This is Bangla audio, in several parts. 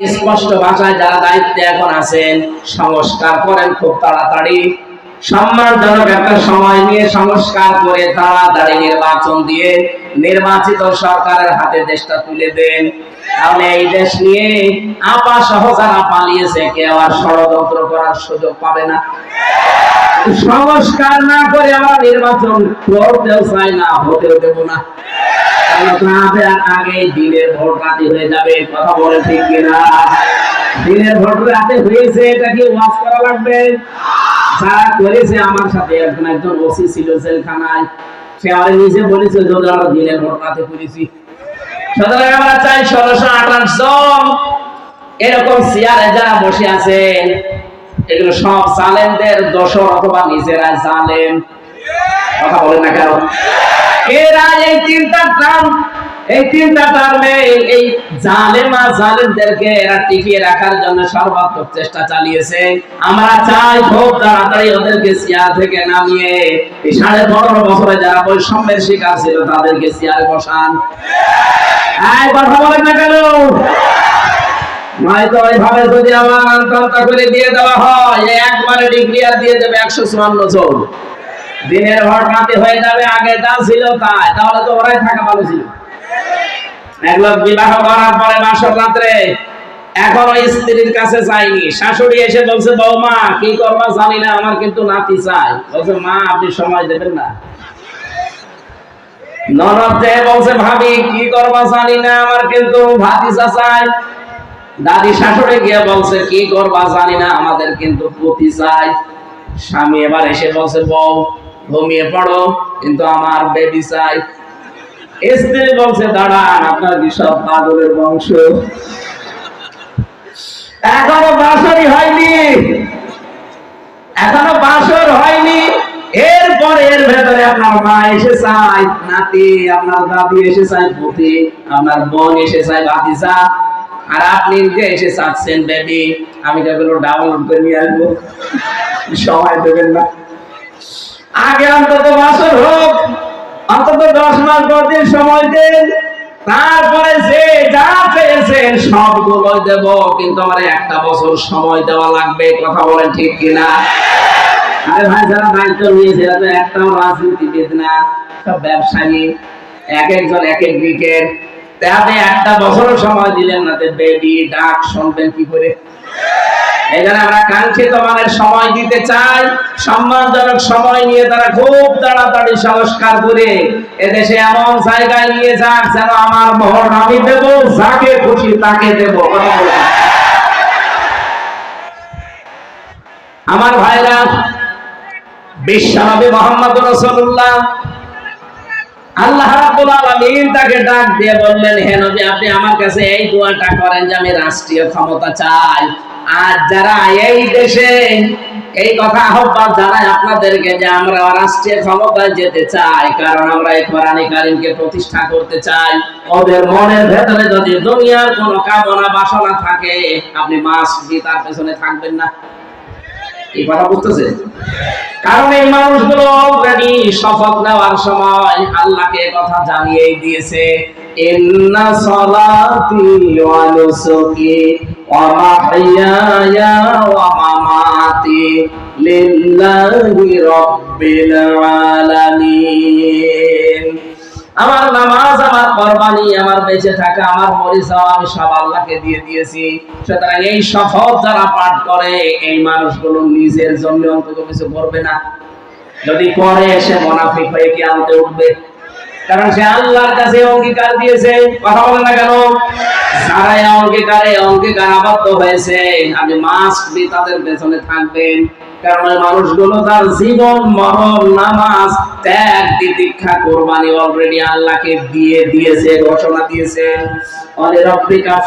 স্পষ্ট ভাষায় যারা দায়িত্বে এখন আছেন, সংস্কার করেন খুব তাড়াতাড়ি। সম্মানজনক একটা সময় নিয়ে সংস্কার করে তাড়াতাড়ি নির্বাচন দিয়ে নির্বাচিত সরকারের হাতে দেশটা তুলে দেন। তাহলে এই দেশ নিয়ে আপা সহ যারা পালিয়েছে, কেউ আর ষড়যন্ত্র করার সুযোগ পাবে না। সংস্কার না করে আমরা নির্বাচন করতেও চাই না, হতেও দেবো না। আগে দিনের ভোট রাতে হয়ে যাবে, কথা বলে ঠিক কিনা? দিনের ভোট রাতে হয়েছে, এটা কি ওয়াজ করা লাগবে? যারা করেছে, আমার সাথে একজন একজন ওসি ছিল জেলখানায়। সে আমার নিজে বলেছে, যদি আমরা দিনের ভোট রাতে করেছি সুতরাং আমরা চাই ষোলোশো আঠাশ জন। এরকম চেয়ারে যারা বসে আছেন, এগুলো সব জালেমদের দোষর অথবা নিজেরা জালেম। কথা বলেন না কেন? এরা এই তিনটা টার্ম এই তিনটা টার্মে এই জালেমা জালেমদেরকে এরা টিকিয়ে রাখার জন্য সর্বাত্মক চেষ্টা চালিয়েছে। আমরা চাই খুব তাড়াতাড়ি ওদেরকে থেকে নামিয়ে, এই সাড়ে পনেরো বছরে যারা বৈষম্যের শিকার ছিল, তাদেরকে বসান। কথা বলেন না কেন? একশো চুয়ান্ন জন। দিনের ভর হয়ে যাবে আগে যা ছিল তাই। তাহলে তো ওরাই থাকা ভালো ছিল। বিবাহ করার পরে রাত্রে এখনও স্ত্রীর কাছে যায়নি। শাশুড়ি এসে বলছে, বৌমা, কি করবা জানি না, আমার কিন্তু নাতি চাই। বলছে, মা, আপনি সময় দেবেন না। ননদ যে বলছে, ভাবি, কি জানি না, আমার কিন্তু চাই। দাদি শাশুড়ি গিয়ে বলছে, কি করবা জানি না, আমাদের কিন্তু পতি চাই। স্বামী এবার এসে বলছে, বউ, ঘুমিয়ে পড়ো, কিন্তু আমার বেবি চাই। স্ত্রী বলছে দাঁড়ান, আপনার কি সব পাগলের বংশ। এখনও বাসরই হয়নি। এখনও বাসর হয়নি। এরপর এর ভেতরে আপনার মা এসে চাই নাতি, আপনার দাদি এসে চাই পুতি, আপনার বোন এসে চাই ভাতিজা। আর আপনি যে এসে চাচ্ছেন, বেবি, আমি যেগুলো ডাউনলোড করে নিয়ে আসব। সময় দেবেন না। আগে অন্তত বছর হোক। অন্তত দশ মাস দিন সময় দেন। তারপরে যে যা চেয়েছেন সবগুলো দেব, কিন্তু আমার একটা বছর সময় দেওয়া লাগবে, কথা বলেন ঠিক কিনা? ভাই, যারা দায়িত্ব নিয়েছে তো একটাও রাজনীতিবিদ না, সব ব্যবসায়ী, এক একজন, এক এক তাতে একটা বছর সময় দিলেন না বেবি, ডাক শুনবেন কি করে? এই জন্য আমরা কাঙ্ক্ষিত মানের সময় দিতে চাই, সম্মানজনক সময় নিয়ে তারা খুব তাড়াতাড়ি সংস্কার করে এদেশে এমন জায়গায় নিয়ে যাক যেন আমার মোহর আমি দেব, যাকে খুশি তাকে দেব। আমার ভাইরা, বিশ্বনবী মোহাম্মদ আল্লাহ তাকে ডাক দিয়ে বললেন আপনি আমার কাছে এই দোয়াটা করেন যে আমি রাষ্ট্রীয় ক্ষমতা চাই। আর যারা এই দেশে, এই কথা আহ্বান জানাই আপনাদেরকে যে আমরা রাষ্ট্রের ক্ষমতায় যেতে চাই, কারণ আমরা এই কোরআন কারিমকে প্রতিষ্ঠা করতে চাই। ওদের মনের ভেতরে যদি দুনিয়ার কোনো কামনা বাসনা থাকে, আপনি মাস তার পেছনে থাকবেন না। এই কথা বলতেছে? কারণ এই মানুষগুলো শপথ নেওয়ার সময় আল্লাহকে কথা জানিয়ে দিয়েছে, ইন্না লিল্লাহি রাব্বিল আলামিন। আমার নামাজ, আমার কোরবানি, আমার বেঁচে থাকা, আমার মরে যাওয়া, আমি সব আল্লাহকে দিয়ে দিয়েছি। সুতরাং এই শপথ যারা পাঠ করে, এই মানুষগুলো নিজের জন্য অন্তত কিছু করবে না। যদি করে, সে মোনাফিক হয়ে কি আনতে উঠবে। কারণ সে আল্লাহর কাছে অঙ্গীকার দিয়েছে। কথা বলে না কেন? যারা অঙ্গীকারে, অঙ্গীকার আবদ্ধ হয়েছে আপনি মাস্ক দিয়ে তাদের পেছনে থাকবেন। কারণ মানুষগুলো তার জীবন, মরণ, নামাজ ত্যাগ কোরবানি অলরেডি আল্লাহকে দিয়ে দিয়েছে, ঘোষণা অনেক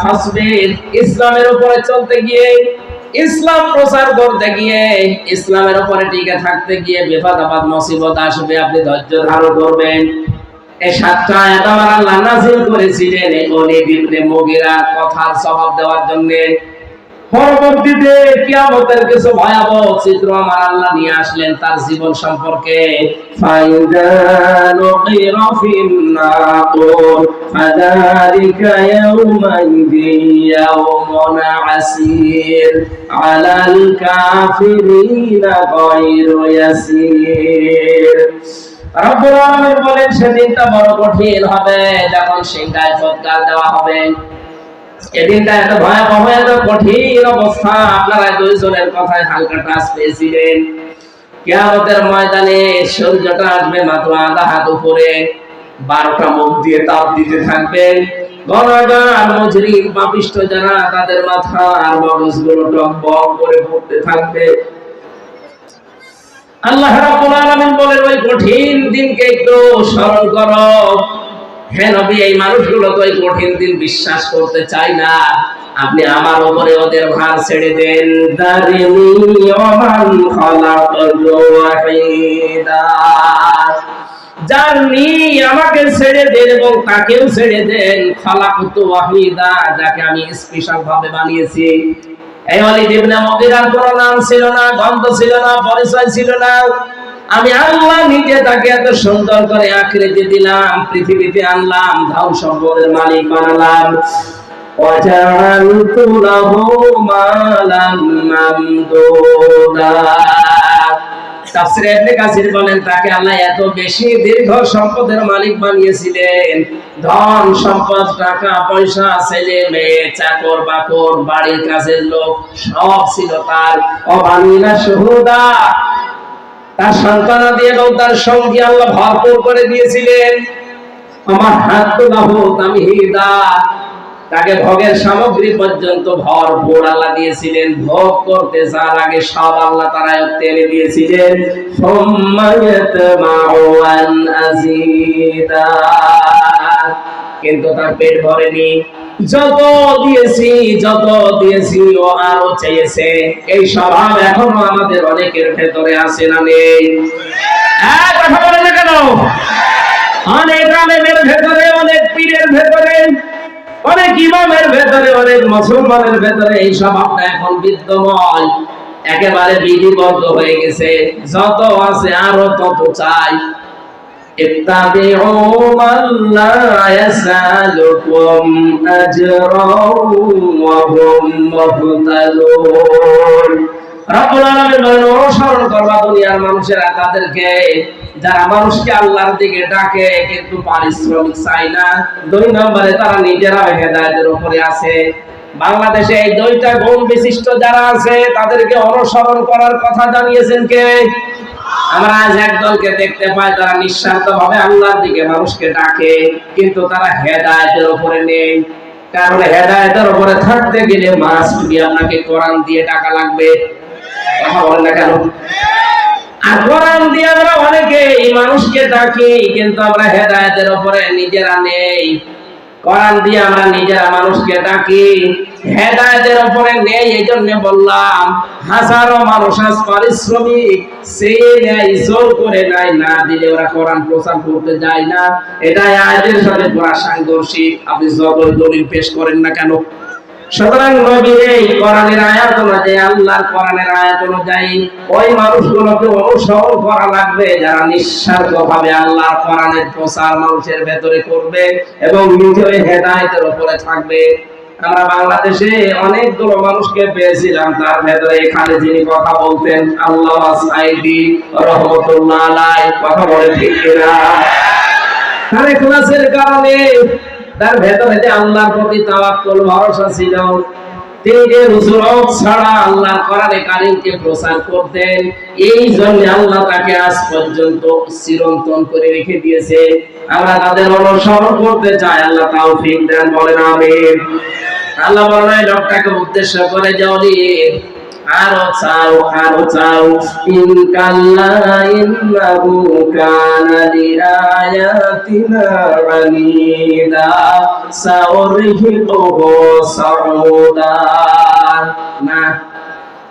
ফাসবির, ইসলামের উপরে চলতে গিয়ে, ইসলাম প্রচার করতে গিয়ে, ইসলামের উপরে টিকে থাকতে গিয়ে বিপদ আপদ মুসিবত আসবে, আপনি ধৈর্য ধারণ করবেন। এই সাতটা আমার আল্লাহ নাযিল করেছিলেন, এই ইবনে মুগিরা কথার জবাব দেওয়ার জন্য। পরবর্তীতে কিয়ামতের কিছু ভয়াবহ চিত্র আমার আল্লাহ নিয়ে আসলেন তার জীবন সম্পর্কে। রব্বুল আলামিন বলেন সেদিনটা বড় কঠিন হবে যখন সিংহায় ফটকার দেওয়া হবে। এদিনটা এত ভয়াবহ, এত কঠিন অবস্থা। আপনারা দুইজনের কথায় হালকা টাচ পেয়েছিলেন। কেয়ামতের ময়দানে সূর্যটা আসবে মাত্র আধা হাত উপরে। বারোটা মুখ দিয়ে তাপ দিতে থাকবে গণাগার মজরিম পাপিষ্ট যারা, তাদের মাথা আর মগজগুলো টক বক করে পড়তে থাকবে। আল্লাহ রাব্বুল আলামিন বলেন, ওই কঠিন দিনকে একটু স্মরণ করো। হে নবী, এই মানুষগুলো তো এই কঠিন দিন বিশ্বাস করতে চায় না। আপনি আমার উপরে ওদের ভার ছেড়ে দেন। খালাকাতু জানি আমাকে ছেড়ে দেন এবং তাকেও ছেড়ে দেন খালাকাতু ওয়াহিদা যাকে আমি স্পেশাল ভাবে বানিয়েছি। এই ওয়ালিদ ইবনে মুগিরার কোনো নাম ছিল না গন্ধ ছিল না, পরিচয় ছিল না। আমি আল্লাহ নিজে তাকে এত সুন্দর করে আকৃতি দিলাম পৃথিবীতে আনলাম ধান সম্পদের মালিক বানালাম وجعلت له مالا ممدودا তাফসীরে ইবনে কাসির বলেন তাকে আল্লাহ এত বেশি দীর্ঘ সম্পদের মালিক বানিয়েছিলেন ধন সম্পদ টাকা পয়সা ছেলে মেয়ে চাকর বাকর বাড়ির কাজের লোক সব ছিল তার অবানিনা সুহুদা তার সন্তানাদি এবং তার সঙ্গী আল্লাহ ভরপুর করে দিয়েছিলেন। আমার হাত তো লাহু তামহিদা তাকে ভোগের সামগ্রী পর্যন্ত ভরপুর আল্লাহ দিয়েছিলেন। ভোগ করতে যার আগে সব আল্লাহ তারা এনে দিয়েছিলেন। কিন্তু তার পেট ভরেনি। যত দিয়েছি যত দিয়েছি ও আরও চেয়েছে। এই স্বভাব এখনও আমাদের অনেকের ভেতরে আছে না নেই। হ্যাঁ কথা বলে না কেন? অনেক আলেমের ভেতরে, অনেক পীরের ভেতরে, অনেক ইমামের ভেতরে, অনেক মুসলমানের ভেতরে এই স্বভাবটা এখন বিদ্যমান। একেবারে বিধিবদ্ধ হয়ে গেছে। যত আছে আরও তত চাই। اتبعوا من لا يسألكم أجرا وهم مهتدون রব্বুল আলামিন বলেন অনুসরণ করবা দুনিয়ার মানুষেরা তাদেরকে যারা মানুষকে আল্লাহর দিকে ডাকে কিন্তু পারিশ্রমিক চায় না দুই নম্বরে তারা নিজেরা হেদায়েতের উপরে আছে বাংলাদেশে এই দুইটা গুণ বিশিষ্ট যারা আছে তাদেরকে অনুসরণ করার কথা জানিয়েছেন কে আমরা আজ একদলকে দেখতে পাই, তারা নিঃস্বার্থ ভাবে আল্লাহর দিকে মানুষকে ডাকে, কিন্তু তারা হেদায়েতের নেই। কারণ হেদায়েতের থাকতে গেলে আপনাকে কোরআন দিয়ে লাগবে। কথা বলেন না কেন? আর কোরআন দিয়ে আমরা অনেকে মানুষকে ডাকি, কিন্তু আমরা হেদায়েতের উপরে নিজেরা নেই। কোরআন দিয়ে আমরা নিজেরা মানুষকে ডাকি। হেদায়েতের উপরে নেই এই জন্য বললাম, হাজারো মানুষ আজ পারিশ্রমিক সে নেয় জোর করে নাই, না দিলে ওরা কোরআন প্রচার করতে যায় না। এটা আয়াতের সাথে পুরা সাংঘর্ষিক। আপনি যতই দলিল পেশ করেন না কেন। সুতরাং নবীর এই কোরআনের আয়াত অনুযায়ী আল্লাহর কোরআনের আয়াত অনুযায়ী ওই মানুষগুলোকে অনুসরণ করা লাগবে, যারা নিঃস্বার্থ ভাবে আল্লাহর কোরআনের প্রচার মানুষের ভেতরে করবে এবং নিজে ওই হেদায়েতের উপরে থাকবে। আমরা বাংলাদেশে অনেকগুলো মানুষকে পেয়েছিলাম, তার ভেতরে এখানে যিনি কথা বলতেন, আল্লাহ সাইদি রহমতুল্লাহ কথা বলে ঠিক কারণে, তার ভেতরে যে আল্লাহর প্রতি তাওয়াক্কুল, ভরসা ছিল তিনি যে ছাড়া কোরআনে কারিমকে প্রচার করতেন। এই জন্য আল্লাহ তাকে আজ পর্যন্ত চিরন্তন করে রেখে দিয়েছে। আমরা তাদের অনুসরণ করতে চাই। আল্লাহ তাওফিক দেন, বলেন আমিন। আল্লাহ বলেন উদ্দেশ্য করে জলি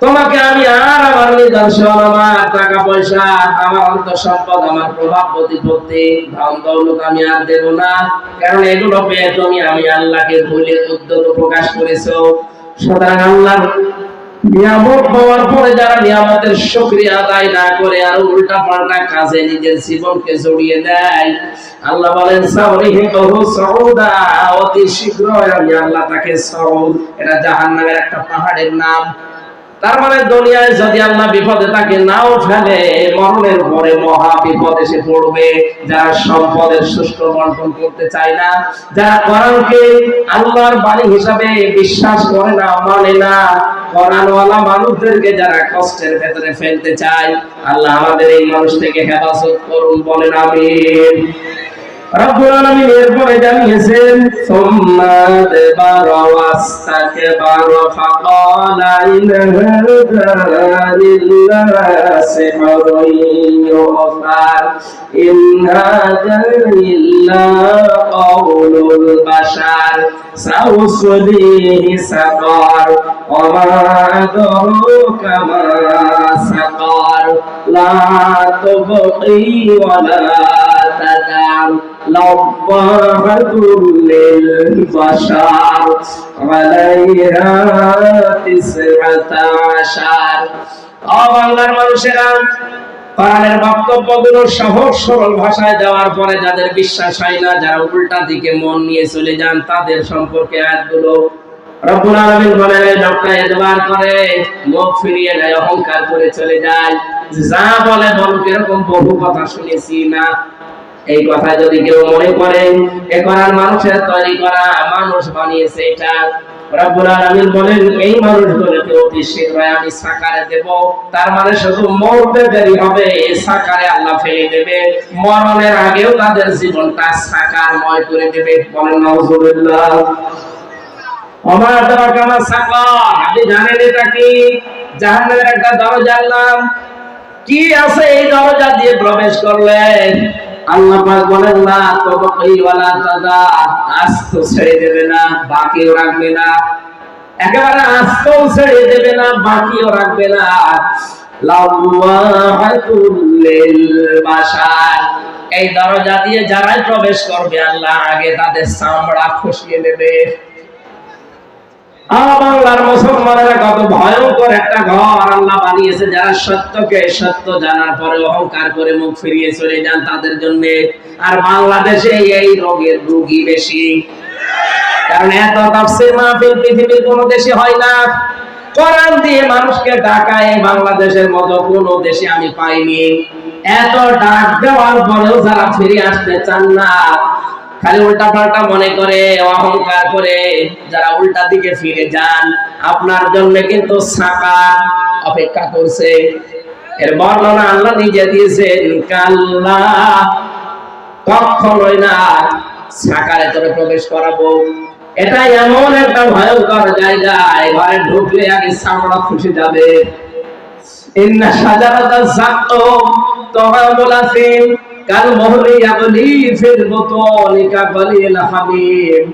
তোমাকে আমি আর আমার নিদর্শন, আমার টাকা পয়সা আমার অন্ত সম্পদ আমার প্রভাব, প্রতিপত্তি, ধন দৌলত আমি আর দেব না। কারণ এগুলো পেয়ে তুমি আমি আল্লাহকে ভুলে উদ্যত প্রকাশ করেছ। সুতরাং আল্লাহর নিয়ামত হওয়ার পরে যারা নিয়ামতের শুকরিয়া আদায় না করে আর উল্টা পাল্টা কাজে নিজের জীবনকে জড়িয়ে দেয় আল্লাহ বলেন সাউরিহি কহু সাউদা। অতি শীঘ্র আমি আল্লাহ তাকে সাউদ, এটা জাহান্নামের একটা পাহাড়ের নাম। তার মানে দুনিয়ায় যদি আল্লাহ বিপদে তাকে নাও ফেলে। মরণের পরে মহা বিপদ এসে পড়বে। যারা সম্পদের সুষ্ঠু বন্টন করতে চায় না, যারা কোরআনকে আল্লাহর বাণী হিসাবে বিশ্বাস করে না মানে না, কোরআনওয়ালা মানুষদেরকে যারা কষ্টের ভেতরে ফেলতে চায়, আল্লাহ আমাদের এই মানুষ থেকে হেফাজত করুন, বলেন আমিন। রব্বুল আলামিন এরপরে জানিয়েছেন সুম্মা দাবারা ওয়াস্তাকবারা ফাকালা ইন হাযা লিল্লাহি সিহরুন ইউফার ইন হাযা ইল্লা কাউলুল বাশার সাউসলিহি সাকার ওমা আদরুকা মা সাকার লা তুবকি ওয়ালা تدع لطافة للبشر عليها تسعة عشر বাংলার মানুষেরা কোরআনের বক্তব্যগুলো সহজ সরল ভাষায় দেওয়ার পরে যাদের বিশ্বাস হয় না যারা উল্টা দিকে মন নিয়ে চলে যান তাদের সম্পর্কে আয়াতগুলো রব্বুল আলামিন বলেন লোকটা এতবার করে মুখ ফিরিয়ে নেয় অহংকার করে চলে যায় যা বলে বলুক এরকম বহু কথা শুনেছি না এই কথা যদি কেউ মনে করেন এ করার মানুষের তৈরি করা মানুষ বানিয়েছে এটা। মানে আল্লাহ করে আমার সাকার আপনি জানেন এটা কি? একটা দরজার নাম কি আছে এই দরজা দিয়ে প্রবেশ করলেন? আল্লাহ পাক বলেন না ওয়ালা তাদা আস্ত ছেড়ে দেবে না, বাকিও রাখবে না। একেবারে আস্তও ছেড়ে দেবে না, বাকিও রাখবে না। এই দরজা দিয়ে যারাই প্রবেশ করবে আল্লাহ আগে তাদের চামড়া খসিয়ে নেবে বাংলার মুসলমানেরা কত ভয়ঙ্কর একটা ঘর আল্লাহ বানিয়েছে, যারা সত্যকে সত্য জানার পরে অহংকার করে মুখ ফিরিয়ে চলে যান তাদের জন্য। আর বাংলাদেশে এই রোগের রোগী বেশি। কারণ এত তাফসীর মাহফিল পৃথিবীর কোনো দেশে হয় না। কোরআন দিয়ে মানুষকে ডাকায় বাংলাদেশের মতো কোন দেশে আমি পাইনি। এত ডাক দেওয়ার পরেও যারা ফিরে আসতে চান না খালি উল্টা পাল্টা মনে করে, অহংকার করে যারা উল্টা দিকে ফিরে যান, আপনার জন্য কিন্তু সাকা অপেক্ষা করছে। এর বর্ণনা আল্লাহ নিজে দিয়েছেন, কাল্লা কখনোই না সাকারে তোরে প্রবেশ করাবো। এটা এমন একটা ভয়ঙ্কর জায়গা ঘরে ঢুকলে আগে চামড়া খুশি যাবে। ইন্না সাজারাতা জাক্তুম তোহাবুল আসিম كالمهل يغلي في البطون كغلي الحميم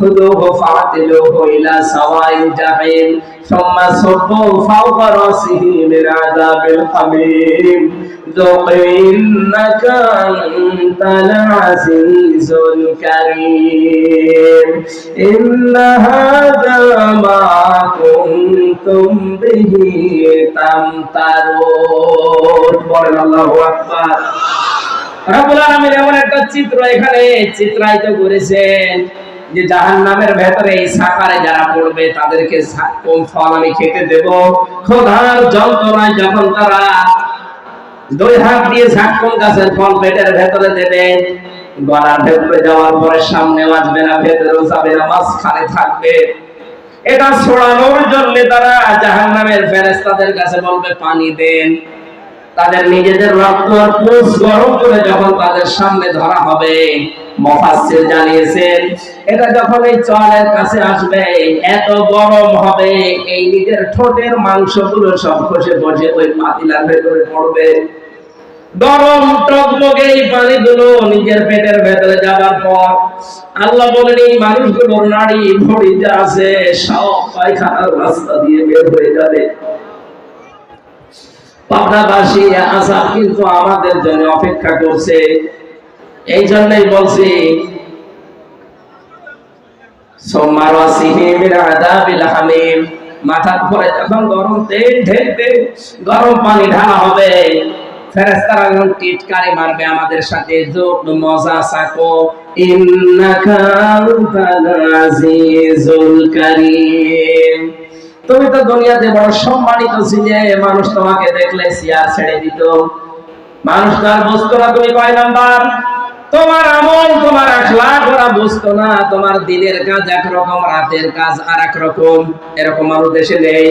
خذوه فاعتلوه إلى سواء الجحيم ثم صبوا فوق رأسه من عذاب الحميم ذق إنك أنت العزيز الكريم إن هذا ما كنتم به تمترون بارك الله أكبر রাব্বুল আলামিন এমন একটা চিত্র এখানে চিত্রায়িত করেছেন যে জাহান্নামের ভেতরে এই সাকারে যারা পড়বে তাদেরকে কোন ফল আমি খেতে দেব? খোদার যন্ত্রণায় যখন তারা দুই হাত দিয়ে গাছের ফল পেটের ভেতরে দেবে, গলার ভেতরে যাওয়ার পরে সামনে আসবে না ভেতরেও যাবে না, মাঝখানে থাকবে। এটা ছড়ানোর জন্য তারা জাহান্নামের ফেরেশতাদের কাছে বলবে, পানি দেন। তাদের নিজেদের রক্ত পুষ গরম করে যখন তাদের সামনে ধরা হবে, মফাসসির জানিয়েছেন, এটা যখন এই চলের কাছে আসবে, এত গরম হবে, এই নিজের ঠোঁটের মাংসগুলো সব খসে বসে ওই পাতিলার ভেতরে পড়বে। গরম টকবগে এই পানিগুলো নিজের পেটের ভেতরে যাবার পর আল্লাহ বলেন, এই মানুষগুলোর নাড়ি ভড়ি আছে, সব পায়খানার রাস্তা দিয়ে বের হয়ে যাবে। পাবনাবাসী আসাব কিন্তু আমাদের জন্য অপেক্ষা করছে। এই জন্যই বলছি গরম পানি হবে টিটকারি মারবে আমাদের সাথে মজা তুমি তো দুনিয়াতে বড় সম্মানিত ছিলে, মানুষ তোমাকে দেখলে সিয়ার ছেড়ে দিত। মানুষ তার বুঝতো না তুমি কয় নাম্বার তোমার আমল, তোমার আখলাক ওরা বুঝতো না। তোমার দিনের কাজ একরকম, রাতের কাজ আর এরকম দেশে নেই।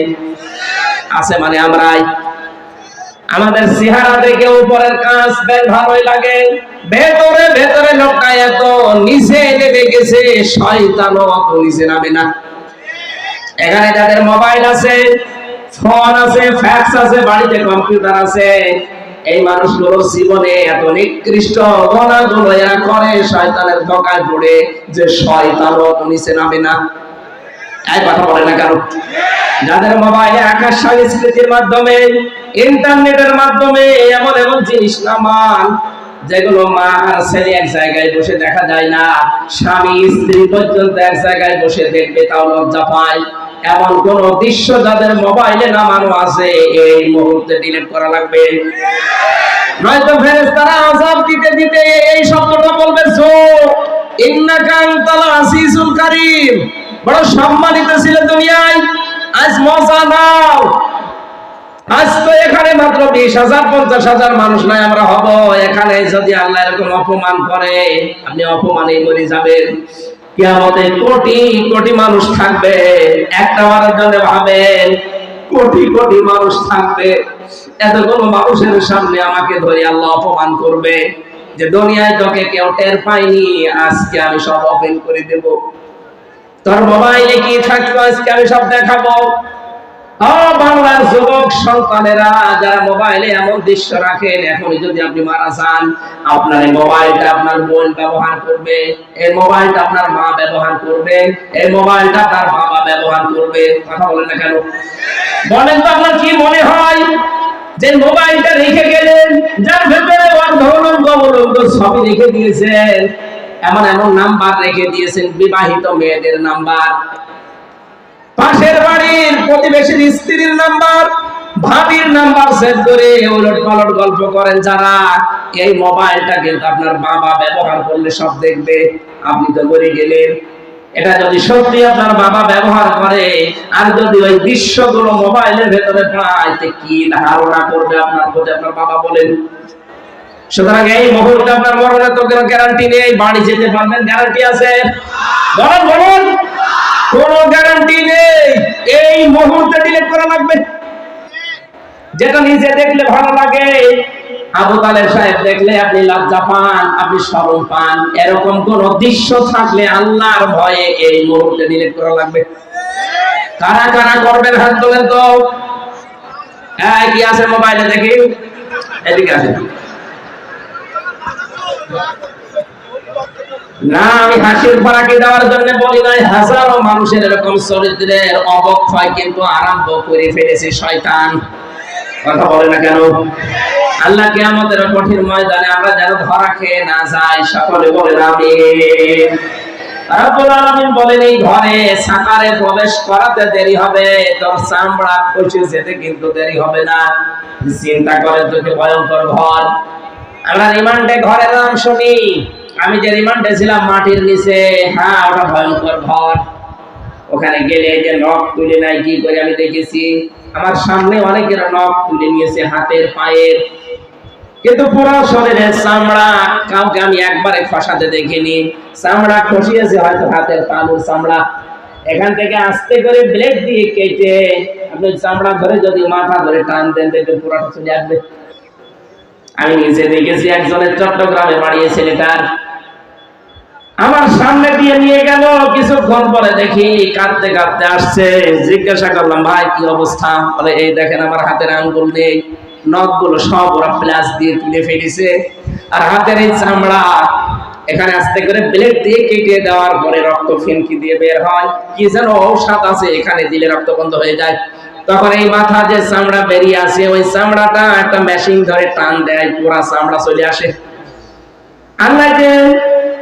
আছে মানে আমরাই। আমাদের চেহারা দেখে উপরের কাজ বেশ ভালোই লাগে। ভেতরে ভেতরে লোকটা এত নিচে নেমে গেছে শয়তানও অত নিচে নামে না। এখানে যাদের মোবাইল আছে, ফোন আছে, ফ্যাক্স আছে, বাড়িতে কম্পিউটার আছে, এই মানুষগুলোর জীবনে এত নিকৃষ্ট গুণাগুলো এরা করে, শয়তানের ধোকায় পড়ে যে শয়তানও নিচে নামে না। এই কথা বলে না কারও যাদের মোবাইলে আকাশ সংস্কৃতির মাধ্যমে, ইন্টারনেটের মাধ্যমে এমন এমন জিনিস নামান যেগুলো মা আর ছেলে এক জায়গায় বসে দেখা যায় না, স্বামী স্ত্রী পর্যন্ত এক জায়গায় বসে দেখবে, তাও লজ্জা পায়। এমন কোন দৃশ্য যাদের মোবাইলে নামানো আছে, এই মুহূর্তে ডিলিট করা লাগবে। নয়তো ফেরেশতারা আযাব দিতে দিতে এই শব্দটা বলবে, জো, ইন্নাকা আনতাল আসিসুল কারীম। বড় সম্মানিত ছিল দুনিয়ায়। আজ মজা নাও। আজ তো এখানে মাত্র বিশ হাজার, পঞ্চাশ হাজার মানুষ নাই আমরা হব। এখানে যদি আল্লাহ এরকম অপমান করে, আপনি অপমানে মরে যাবেন। কিয়ামতে কোটি কোটি মানুষ থাকবে। একটা বারের জন্য ভাবেন, কোটি কোটি মানুষ থাকবে। এতগুলো মানুষের সামনে আমাকে ধরে আল্লাহ অপমান করবে যে দুনিয়ায় তোকে কেউ টের পাইনি আজকে আমি সব ওপেন করে দেব। তোর মোবাইলে কি থাকতো আজকে আমি সব দেখাবো। বাংলার যুবক সন্তানেরা যারা মোবাইলে এমন দৃশ্য রাখেন এখন যদি আপনি মারা যান, আপনার এই মোবাইলটা আপনার বোন ব্যবহার করবে, এই মোবাইলটা আপনার মা ব্যবহার করবে, এই মোবাইলটা বাবা ব্যবহার করবে। কথা বলেন না কেন? বলেন তো আপনার কি মনে হয় যে মোবাইলটা রেখে গেলেন, যার ভেতরে অর্ধলঙ্গ ছবি রেখে দিয়েছেন, এমন এমন নাম্বার রেখে দিয়েছেন, বিবাহিত মেয়েদের নাম্বার। পাশের বাড়ির প্রতিবেশীর স্ত্রীর নাম্বার, ভাবির নাম্বার সেভ করে উলট পালট গল্প করেন যারা। এই মোবাইলটা কিন্তু আপনার বাবা ব্যবহার করলে সব দেখবে। আপনি তো মরে গেলেন। এটা যদি সত্যি আপনার বাবা ব্যবহার করে, আর যদি ওই দৃশ্যগুলো মোবাইলের ভেতরে পায় কি ধারণা করবে আপনার প্রতি? আপনার বাবা বলেন, সুতরাং এই মুহূর্তে আপনার মরণের তো কোনো গ্যারান্টি নেই, বাড়ি যেতে পারবেন গ্যারান্টি আছে। বলেন, বলুন। কোনো গ্যারান্টি নেই। এই মুহূর্তে ডিলিট করা লাগবে। যেটা নিজে দেখলে ভালো লাগে, আবু তালেব সাহেব দেখলে আপনি লজ্জা পান, আপনি শরম পান। এরকম কোন দৃশ্য থাকলে আল্লাহর ভয়ে এই মুহূর্তে ডিলিট করা লাগবে। কারা কারা করবেন হাত তোলেন তো? হ্যাঁ কি আছে মোবাইলে দেখি? এদিকে আছে না, আমি হাসির ফরাকি দেওয়ার জন্য বলি নাই, হাজারো মানুষের এরকম চরিত্রের অবক্ষয় কিন্তু আরম্ভ করে ফেলেছে শয়তান। কথা বলে না কেন? আল্লাহ কে আমাদের কঠিন ময়দানে আমরা যেন ধরা খেয়ে না যাই, সকলে বলেন আমি রব্বুল আলামিন বলেন, এই ঘরে প্রবেশ করাতে দেরি হবে, তোর চামড়া যেতে কিন্তু দেরি হবে না। চিন্তা করে তোকে ভয়ঙ্কর ঘর। আমরা রিমান্ডে ঘরের নাম শুনি। আমি যে রিমান্ডে ছিলাম মাটির নিচে হ্যাঁ ওটা ভয়ঙ্কর ঘর। ওখানে গেলে যে নখ তুলে নাই কি করে আমি দেখেছি? আমার সামনে অনেকের নখ তুলে নিয়েছে হাতের, পায়ের। কিন্তু পুরো শরীরের চামড়া কাউকে আমি একবারে খসাতে দেখিনি। চামড়া খসিয়েছে হয়তো হাতের তালুর চামড়া। এখান থেকে আস্তে করে ব্লেড দিয়ে কেটে আপনি চামড়া ধরে যদি মাথা ধরে টান দেন দেখবেন পুরোটা চলে আসবে। আমি নিজে দেখেছি একজনের চট্টগ্রামে বাড়িয়ে ছেলেটার। আমার সামনে দিয়ে নিয়ে গেল, কিছুক্ষণ পরে দেখি কাঁদতে কাঁদতে আসছে। জিজ্ঞাসা করলাম, ভাই, কি অবস্থা? বলে, এই দেখেন আমার হাতের আঙ্গুল নেই, নখগুলো সব ওরা প্লাস দিয়ে তুলে ফেলেছে। আর হাতের এই চামড়া, এখানে আস্তে করে ব্লেড দিয়ে কেটে দেওয়ার পরে রক্ত ফিনকি দিয়ে বের হয়। কি যেন ঔষধ আছে, এখানে দিলে রক্ত বন্ধ হয়ে যায়। তখন এই মাথা যে চামড়া বেরিয়ে আসে, ওই চামড়াটা একটা মেশিন ধরে টান দেয়, পুরা চামড়া চলে আসে। আল্লাহ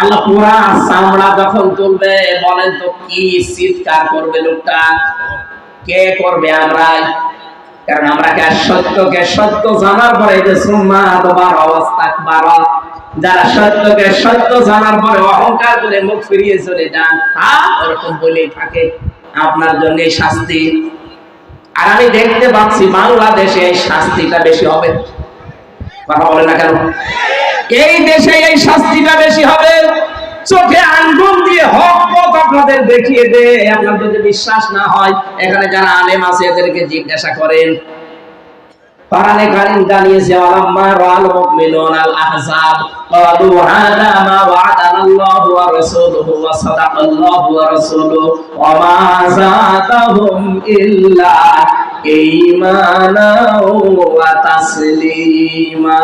আল্লাহ পুরা চামড়া যখন তুলবে, বলেন তো কি চিৎকার করবে লোকটা? কে করবে আমরা? কারণ আমরা কে সত্যকে সত্য জানার পরে যে সুম্মা তোমার অবস্থা যারা সত্যকে সত্য জানার পরে অহংকার করে মুখ ফিরিয়ে চলে যান হ্যাঁ ওরকম বলেই থাকে। আপনার জন্য শাস্তি। আর আমি দেখতে পাচ্ছি বাংলাদেশে এই শাস্তিটা বেশি হবে। কথা বলে না কেন? এই দেশে এই শাস্তিটা বেশি হবে। চোখে আঙ্গুল দিয়ে হক পথ আপনাদের দেখিয়ে দে, আপনার যদি বিশ্বাস না হয়, এখানে যারা আলেম আছে, এদেরকে জিজ্ঞাসা করেন। কোরআনে কারীম জানিয়েছে, আলাম্মা রাআল মুমিনুন আল আহজাব। ক্বালু হাদা মা ওয়া'দানা আল্লাহু ওয়া রাসূলুহু ওয়া সাদাকাল্লাহু ওয়া রাসূলুহু ওয়া ঈমানা ওয়া তাসলিমা।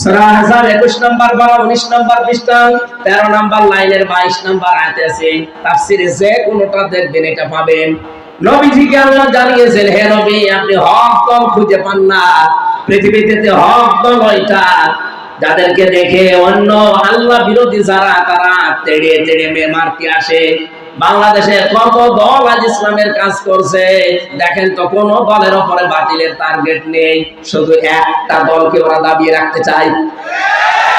সূরা আহজাব 21 নম্বর বা 19 নম্বর পৃষ্ঠা 13 নম্বর লাইনের 22 নম্বর আয়াতে আছে, তাফসিরে যে কোনটা দেখবেন, এটা পাবেন। নবীজিকে আল্লাহ জানিয়েছেন, হে নবী, আপনি হক দল খুঁজে পান না। পৃথিবীতে হক দল ওইটা। যাদেরকে দেখে অন্য আল্লাহ বিরোধী যারা, তারা তেড়ে তেড়ে মে মারতে আসে। বাংলাদেশে কত দল আজ ইসলামের কাজ করছে? দেখেন তো, কোন দলের উপরে বাতিলের টার্গেট নেই। শুধু একটা দলকে ওরা দাবিয়ে রাখতে চায়।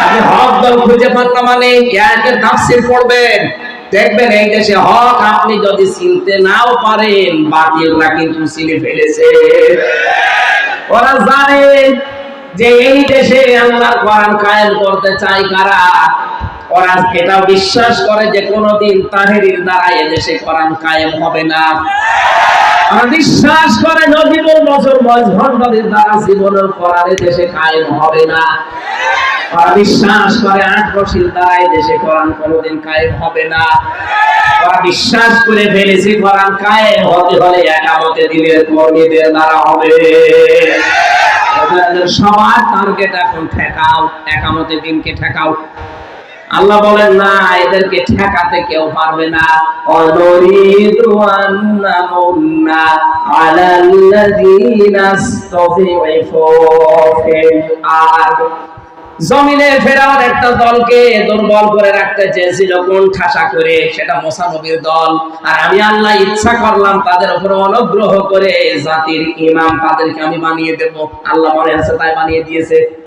আপনি হক দল খুঁজে পান না মানে একের তাফসীর পড়বেন দেখবেন এই দেশে হক আপনি যদি চিনতে নাও পারেন, বাতিলরা কিন্তু চিনে ফেলেছে। ওরা জানে যে এই দেশে আল্লাহর কোরআন কায়েম করতে চাই কারা? ওরা এটাও বিশ্বাস করে যে কোনোদিন তাহেরির দ্বারা এ দেশে কোরআন কায়েম হবে না। ওরা বিশ্বাস করে নজিবুল বছর বয়স দ্বারা জীবনের কোরআন দেশে কায়েম হবে না। ওরা বিশ্বাস করে আট বছর দ্বারা দেশে কোরআন কোনোদিন কায়েম হবে না। ওরা বিশ্বাস করে ফেলেছে কোরআন কায়েম হতে হলে একামতে দিনের কর্মীদের দ্বারা হবে। সবার টার্গেট এখন ঠেকাও, একামতে দিনকে ঠেকাও। আল্লাহ বলেন, না, এদেরকে ঠেকাতে কেউ পারবে না। জমিনে ফেরাউন একটা দলকে দুর্বল করে রাখতে চেয়েছিল, কোন ঠাসা করে? সেটা মোসা নবীর দল। আর আমি আল্লাহ ইচ্ছা করলাম তাদের উপর অনুগ্রহ করে জাতির ইমাম তাদেরকে আমি বানিয়ে দেব। আল্লাহ মনে আছে তাই বানিয়ে দিয়েছে।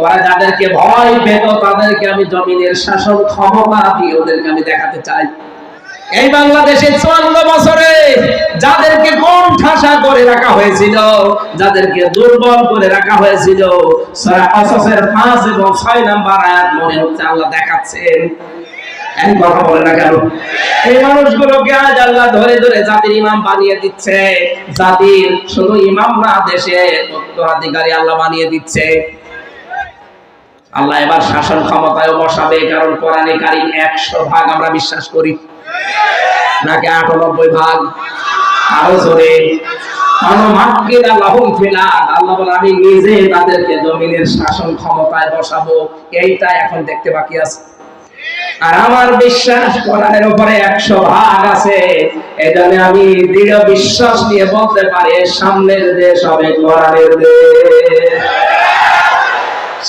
ওরা যাদেরকে ভয় পেত, তাদেরকে আমি জমিনের শাসন ক্ষমতা দিয়ে ওদেরকে আমি দেখাতে চাই। এই বাংলাদেশে চুয়ান্ন বছরে যাদেরকে কোন ঠাসা করে রাখা হয়েছিল, যাদেরকে দুর্বল করে রাখা হয়েছিল 5 এবং 6 নাম্বার আয়াত মনে হচ্ছে আল্লাহ দেখাচ্ছেন। জাতির ইমাম বানিয়ে দিচ্ছে। জাতির শুধু ইমাম না দেশে উত্তরাধিকারী আল্লাহ বানিয়ে দিচ্ছে। আল্লাহ এবার শাসন ক্ষমতায় বসাবে, কারণ কোরআনে কারিম একশো ভাগ আমরা বিশ্বাস করি। নাকি আটানব্বই ভাগ? আরও জোরে। নিজে শাসন ক্ষমতায় বসাবো। এখন দেখতে বাকি আছে। আর আমার বিশ্বাস উপরে একশো ভাগ আছে। আমি দৃঢ় বিশ্বাস নিয়ে বলতে পারি সামনের দেশ হবে কোরআনের দেশ।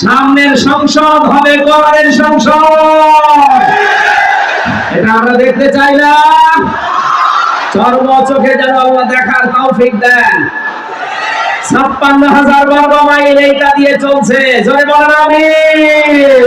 সামনের সংসদ হবে কোরআনের সংসদ। এটা আমরা দেখতে চাই না চর্ম চোখে যেন আল্লাহ দেখার তাও ঠিক দেন। ছাপ্পান্ন হাজার বর্গ মাইল এইটা দিয়ে চলছে। জয় বলেন আমিন।